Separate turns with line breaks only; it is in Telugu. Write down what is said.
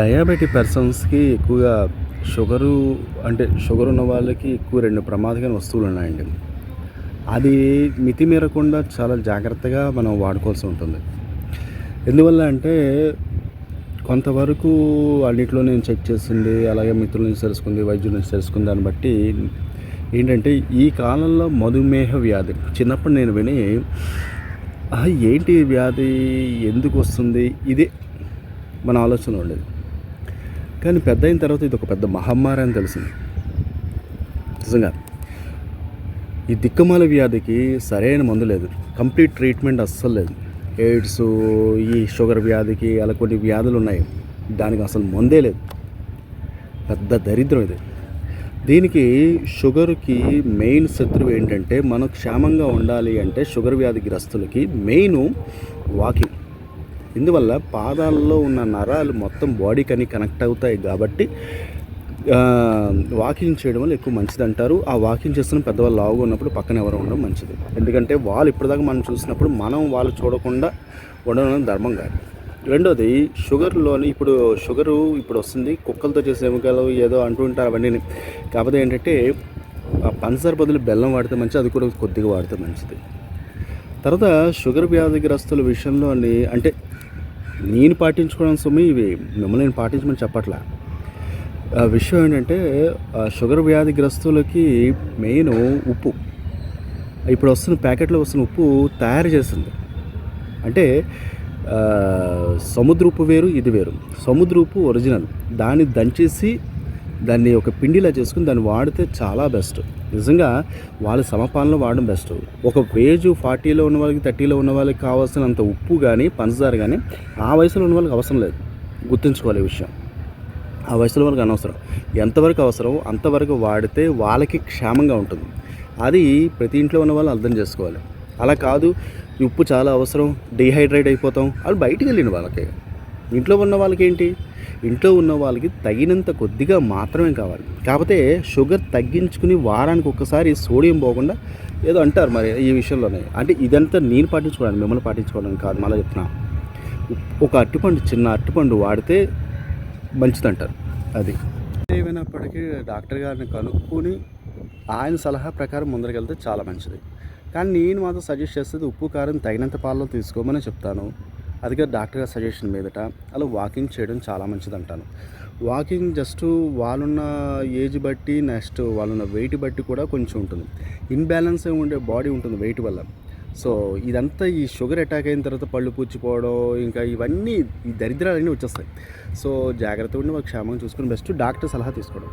డయాబెటిక్ పర్సన్స్కి ఎక్కువగా షుగరు అంటే షుగర్ ఉన్న వాళ్ళకి ఎక్కువ రెండు ప్రమాదకరమైన వస్తువులు ఉన్నాయండి. అది మితిమీరకుండా చాలా జాగ్రత్తగా మనం వాడుకోవాల్సి ఉంటుంది. ఎందువల్ల అంటే కొంతవరకు అన్నిట్లో నేను చెక్ చేసింది అలాగే మిత్రుల నుంచి తెలుసుకుంది వైద్యుల నుంచి తెలుసుకుంది దాన్ని బట్టి ఏంటంటే ఈ కాలంలో మధుమేహ వ్యాధి చిన్నప్పుడు నేను విని ఏంటి వ్యాధి? ఎందుకు వస్తుంది? ఇదే మన ఆలోచన ఉండేది. కానీ పెద్ద అయిన తర్వాత ఇది ఒక పెద్ద మహమ్మారి అని తెలిసింది. నిజంగా. ఈ దిక్కుమాల వ్యాధికి సరైన మందు లేదు. కంప్లీట్ ట్రీట్మెంట్ అస్సలు లేదు. ఎయిడ్స్ ఈ షుగర్ వ్యాధికి అలా కొన్ని వ్యాధులు ఉన్నాయి. దానికి అసలు మందే లేదు. పెద్ద దరిద్రం ఇది. దీనికి షుగర్కి మెయిన్ శత్రువు ఏంటంటే మనం క్షేమంగా ఉండాలి అంటే షుగర్ వ్యాధి గ్రస్తులకి మెయిన్ వాకింగ్. ఇందువల్ల పాదాల్లో ఉన్న నరాలు మొత్తం బాడీకి అని కనెక్ట్ అవుతాయి కాబట్టి వాకింగ్ చేయడం వల్ల ఎక్కువ మంచిది అంటారు ఆ వాకింగ్ చేస్తున్న పెద్దవాళ్ళు లావుగా ఉన్నప్పుడు పక్కన ఎవరు ఉండడం మంచిది. ఎందుకంటే వాళ్ళు ఇప్పటిదాకా మనం చూసినప్పుడు మనం వాళ్ళు చూడకుండా ఉండడం ధర్మం కాదు. రెండోది షుగర్లోని ఇప్పుడు షుగరు ఇప్పుడు వస్తుంది. కుక్కలతో చేసే ఎముకలు ఏదో అంటూ ఉంటారు అవన్నీ కాకపోతే ఏంటంటే ఆ పంచదార బదులు బెల్లం వాడితే మంచిది అది కూడా కొద్దిగా వాడితే మంచిది. తర్వాత షుగర్ వ్యాధిగ్రస్తుల విషయంలో అంటే నేను పాటించుకోవడం సొమ్ము ఇవి. మిమ్మల్ని నేను పాటించమని చెప్పట్లా. ఆ విషయం ఏంటంటే ఆ షుగర్ వ్యాధిగ్రస్తులకి మెయిన్ ఉప్పు. ఇప్పుడు వస్తున్న ప్యాకెట్లో వస్తున్న ఉప్పు తయారు చేస్తుంది. అంటే సముద్ర ఉప్పు వేరు ఇది వేరు. సముద్ర ఉప్పు ఒరిజినల్. దాన్ని దంచేసి దాన్ని ఒక పిండిలా చేసుకుని దాన్ని వాడితే చాలా బెస్ట్ నిజంగా వాళ్ళ సమపాలనలో వాడడం బెస్ట్ ఒక వేజ్ ఫార్టీలో ఉన్న వాళ్ళకి థర్టీలో ఉన్న వాళ్ళకి కావాల్సినంత ఉప్పు కానీ పంచదార కానీ ఆ వయసులో ఉన్న వాళ్ళకి అవసరం లేదు. గుర్తుంచుకోవాలి విషయం. ఆ వయసులో వాళ్ళకి అనవసరం. ఎంతవరకు అవసరం అంతవరకు వాడితే వాళ్ళకి క్షేమంగా ఉంటుంది. అది ప్రతి ఇంట్లో ఉన్న వాళ్ళు అర్థం చేసుకోవాలి. అలా కాదు ఉప్పు చాలా అవసరం డిహైడ్రేట్ అయిపోతాం అది బయటికి వెళ్ళిన వాళ్ళకి. ఇంట్లో ఉన్న వాళ్ళకి ఏంటి ఇంట్లో ఉన్న వాళ్ళకి తగినంత కొద్దిగా మాత్రమే కావాలి. కాకపోతే షుగర్ తగ్గించుకుని వారానికి ఒక్కసారి సోడియం పోకుండా ఏదో అంటారు మరి ఈ విషయంలోనే. అంటే ఇదంతా నేను పాటించుకోవడానికి మిమ్మల్ని పాటించుకోవడానికి కాదు మళ్ళీ చెప్తున్నా. ఒక అరటిపండు చిన్న అరటిపండు వాడితే మంచిదంటారు. అది. ఏమైనప్పటికీ డాక్టర్ గారిని కనుక్కొని ఆయన సలహా ప్రకారం ముందరకెళ్తే చాలా మంచిది. కానీ నేను మాత్రం సజెస్ట్ చేస్తుంది ఉప్పు కారం తగినంత పాలలో తీసుకోమని చెప్తాను. అదిగా డాక్టర్ గారి సజెషన్ మీదట అలా వాకింగ్ చేయడం చాలా మంచిది అంటాను వాకింగ్ జస్ట్ వాళ్ళున్న ఏజ్ బట్టి నెక్స్ట్ వాళ్ళున్న వెయిట్ బట్టి కూడా కొంచెం ఉంటుంది. ఇన్బ్యాలెన్స్ ఉండే బాడీ ఉంటుంది వెయిట్ వల్ల. సో ఇదంతా ఈ షుగర్ అటాక్ అయిన తర్వాత పళ్ళు పూచిపోవడం ఇంకా ఇవన్నీ ఈ దరిద్రాలన్నీ వచ్చేస్తాయి. సో జాగ్రత్తగా ఉండి మాకు క్షేమంగా చూసుకుని బెస్ట్ డాక్టర్ సలహా తీసుకోవడం.